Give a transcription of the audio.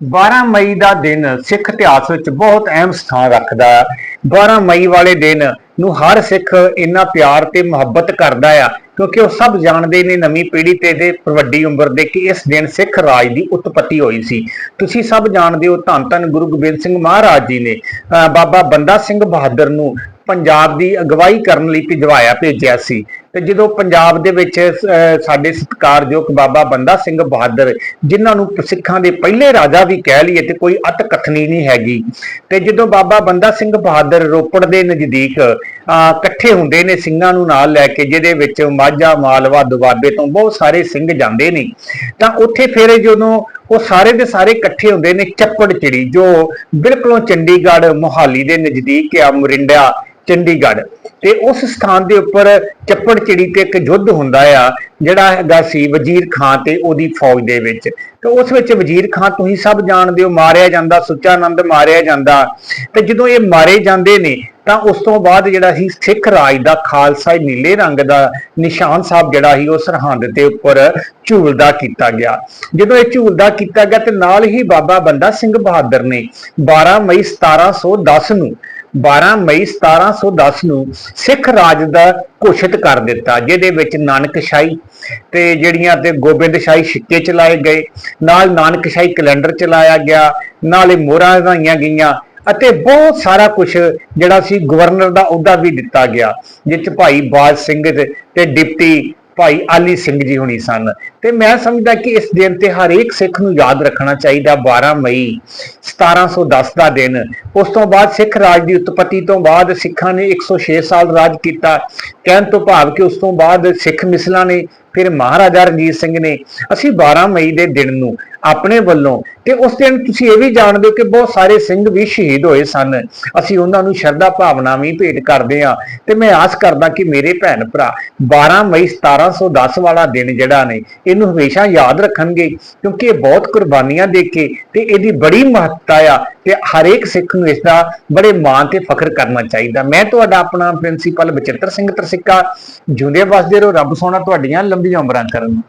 12 ਮਈ ਦਾ ਦਿਨ ਸਿੱਖ ਇਤਿਹਾਸ ਵਿੱਚ ਬਹੁਤ ਅਹਿਮ ਸਥਾਨ ਰੱਖਦਾ ਹੈ 12 ਮਈ ਵਾਲੇ ਦਿਨ ਨੂੰ ਹਰ ਸਿੱਖ ਇੰਨਾ ਪਿਆਰ ਤੇ ਮੁਹੱਬਤ ਕਰਦਾ ਆ, ਕਿਉਂਕਿ ਉਹ ਸਭ ਜਾਣਦੇ ਨੇ ਨਵੀਂ ਪੀੜ੍ਹੀ ਤੇ ਦੇ ਵੱਡੀ ਉਮਰ ਦੇ ਕਿ ਇਸ ਦਿਨ ਸਿੱਖ ਰਾਜ ਦੀ ਉਤਪਤੀ ਹੋਈ ਸੀ। ਤੁਸੀਂ ਸਭ ਜਾਣਦੇ ਹੋ ਧੰਨ ਧੰਨ ਗੁਰੂ ਗੋਬਿੰਦ ਸਿੰਘ ਮਹਾਰਾਜ ਜੀ ਨੇ, ਅਹ ਬਾਬਾ ਬੰਦਾ ਸਿੰਘ ਬਹਾਦਰ ਨੂੰ ਪੰਜਾਬ ਦੀ ਅਗਵਾਈ ਕਰਨ ਲਈ ਭਿਜਵਾਇਆ, ਭੇਜਿਆ ਸੀ। ਤੇ ਜਦੋਂ ਪੰਜਾਬ ਦੇ ਵਿੱਚ ਸਾਡੇ ਸਤਿਕਾਰਯੋਗ ਬਾਬਾ ਬੰਦਾ ਸਿੰਘ ਬਹਾਦਰ ਜਿਨ੍ਹਾਂ ਨੂੰ ਸਿੱਖਾਂ ਦੇ ਪਹਿਲੇ ਰਾਜਾ ਵੀ ਕਹਿ ਲਈਏ ਤੇ ਕੋਈ ਅਤ ਕਥਨੀ ਨਹੀਂ ਹੈਗੀ। ਤੇ ਜਦੋਂ ਬਾਬਾ ਬੰਦਾ ਸਿੰਘ ਬਹਾਦਰ ਰੋਪੜ ਦੇ ਨਜ਼ਦੀਕ ਅਹ, ਇਕੱਠੇ ਹੁੰਦੇ ਨੇ ਸਿੰਘਾਂ ਨੂੰ ਨਾਲ ਲੈ ਕੇ ਜਿਹਦੇ ਵਿੱਚ ਮਾਝਾ ਮਾਲਵਾ ਦੁਆਬੇ ਤੋਂ ਬਹੁਤ ਸਾਰੇ ਸਿੰਘ ਜਾਂਦੇ ਨੇ ਤਾਂ ਉੱਥੇ ਫਿਰ ਜਦੋਂ ਉਹ ਸਾਰੇ ਦੇ ਸਾਰੇ ਇਕੱਠੇ ਹੁੰਦੇ ਨੇ ਚੱਪੜ ਚਿੜੀ ਜੋ ਬਿਲਕੁਲੋਂ ਚੰਡੀਗੜ੍ਹ ਮੋਹਾਲੀ ਦੇ ਨਜ਼ਦੀਕ ਆ ਮੁਰਿੰਡਾ ਚੰਡੀਗੜ੍ਹ। ਤੇ ਉਸ ਸਥਾਨ ਦੇ ਉੱਪਰ ਚੱਪੜ ਚਿੜੀ ਤੇ ਇੱਕ ਯੁੱਧ ਹੁੰਦਾ ਆ, ਜਿਹੜਾ ਹੈਗਾ ਸੀ ਵਜ਼ੀਰ ਖਾਨ ਤੇ ਉਹਦੀ ਫੌਜ ਦੇ ਵਿੱਚ। ਤੇ ਉਸ ਵਿੱਚ ਵਜ਼ੀਰ ਖਾਨ ਤੁਸੀਂ ਸਭ ਜਾਣਦੇ ਹੋ, ਮਾਰਿਆ ਜਾਂਦਾ ਸੁੱਚਾ ਆਨੰਦ ਮਾਰਿਆ ਜਾਂਦਾ। ਤੇ ਜਦੋਂ ਇਹ ਮਾਰੇ ਜਾਂਦੇ ਨੇ, ਤਾਂ ਉਸ ਤੋਂ ਬਾਅਦ ਜਿਹੜਾ ਸੀ ਸਿੱਖ ਰਾਜ ਦਾ ਖਾਲਸਾ ਨੀਲੇ ਰੰਗ ਦਾ ਨਿਸ਼ਾਨ ਸਾਹਿਬ ਜਿਹੜਾ ਸੀ, ਉਹ ਸਰਹੰਦ ਦੇ ਉੱਪਰ ਝੂਲਦਾ ਕੀਤਾ ਗਿਆ। ਜਦੋਂ ਇਹ ਝੂਲਦਾ ਕੀਤਾ ਗਿਆ ਤੇ ਨਾਲ ਹੀ ਬਾਬਾ ਬੰਦਾ ਸਿੰਘ ਬਹਾਦਰ ਨੇ 12 ਮਈ 1710 ਨੂੰ 12 ਮਈ 1710 ਨੂੰ ਸਿੱਖ ਰਾਜ ਦਾ ਘੋਸ਼ਿਤ ਕਰ ਦਿੱਤਾ, ਜਿਹਦੇ ਵਿੱਚ ਨਾਨਕਸ਼ਾਹੀ ਤੇ ਜਿਹੜੀਆਂ ਤੇ ਗੋਬਿੰਦਸ਼ਾਹੀ ਸਿੱਕੇ ਚਲਾਏ ਗਏ, ਨਾਲ ਨਾਨਕਸ਼ਾਹੀ ਕੈਲੰਡਰ ਚਲਾਇਆ ਗਿਆ, ਨਾਲੇ ਮੋਹਰਾਂ ਵਧਾਈਆਂ ਗਈਆਂ ਅਤੇ ਬਹੁਤ ਸਾਰਾ ਕੁਝ ਜਿਹੜਾ ਸੀ ਗਵਰਨਰ ਦਾ ਅਹੁਦਾ ਵੀ ਦਿੱਤਾ ਗਿਆ, ਜਿਸ ਭਾਈ ਬਾਜ ਸਿੰਘ ਤੇ ਡਿਪਟੀ ਭਾਈ ਆਲੀ ਸਿੰਘ ਜੀ ਹੁਣੀ ਸਨ। ਤੇ ਮੈਂ ਸਮਝਦਾ ਕਿ ਇਸ ਦਿਨ ਤੇ ਹਰੇਕ ਸਿੱਖ ਨੂੰ ਯਾਦ ਰੱਖਣਾ ਚਾਹੀਦਾ 12 ਮਈ 1710 ਦਾ ਦਿਨ। ਉਸ ਤੋਂ ਬਾਅਦ ਸਿੱਖ ਰਾਜ ਦੀ ਉਤਪਤੀ ਤੋਂ ਬਾਅਦ ਸਿੱਖਾਂ ਨੇ 106 ਸਾਲ ਰਾਜ ਕੀਤਾ। ਕਹਿਣ ਤੋਂ ਭਾਵ ਕਿ ਉਸ ਤੋਂ ਬਾਅਦ ਸਿੱਖ ਮਿਸਲਾਂ ਨੇ ਫਿਰ ਮਹਾਰਾਜਾ ਰਣਜੀਤ ਸਿੰਘ ਨੇ ਅਸੀਂ 12 ਮਈ ਦੇ ਦਿਨ ਨੂੰ ਆਪਣੇ ਵੱਲੋਂ ਤੇ ਉਸ ਦਿਨ ਤੁਸੀਂ ਇਹ ਵੀ ਜਾਣਦੇ ਹੋ ਕਿ ਬਹੁਤ ਸਾਰੇ ਸਿੰਘ ਵੀ ਸ਼ਹੀਦ ਹੋਏ ਸਨ। ਅਸੀਂ ਉਹਨਾਂ ਨੂੰ ਸ਼ਰਧਾ ਭਾਵਨਾ ਵੀ ਭੇਟ ਕਰਦੇ ਹਾਂ ਤੇ ਮੈਂ ਆਸ ਕਰਦਾ ਕਿ ਮੇਰੇ ਭੈਣ ਭਰਾ 12 ਮਈ 1710 ਵਾਲਾ ਦਿਨ ਜਿਹੜਾ ਨੇ, ਇਹਨੂੰ ਹਮੇਸ਼ਾ ਯਾਦ ਰੱਖਣਗੇ ਕਿਉਂਕਿ ਇਹ ਬਹੁਤ ਕੁਰਬਾਨੀਆਂ ਦੇ ਕੇ ਤੇ ਇਹਦੀ ਬੜੀ ਮਹੱਤਤਾ ਆ ਤੇ ਹਰੇਕ ਸਿੱਖ ਨੂੰ ਇਸ ਦਾ ਬੜੇ ਮਾਣ ਤੇ ਫਖਰ ਕਰਨਾ ਚਾਹੀਦਾ। ਮੈਂ ਤੁਹਾਡਾ ਆਪਣਾ ਪ੍ਰਿੰਸੀਪਲ ਬਚਿੱਤਰ ਸਿੰਘ ਤਰਸਿੱਕਾ, ਜਿਉਂਦੇ ਵਸਦੇ ਰਹੋ, ਰੱਬ ਸੋਹਣਾ ਤੁਹਾਡੀਆਂ ਲੰਬੀਆਂ ਉਮਰਾਂ ਕਰਨ।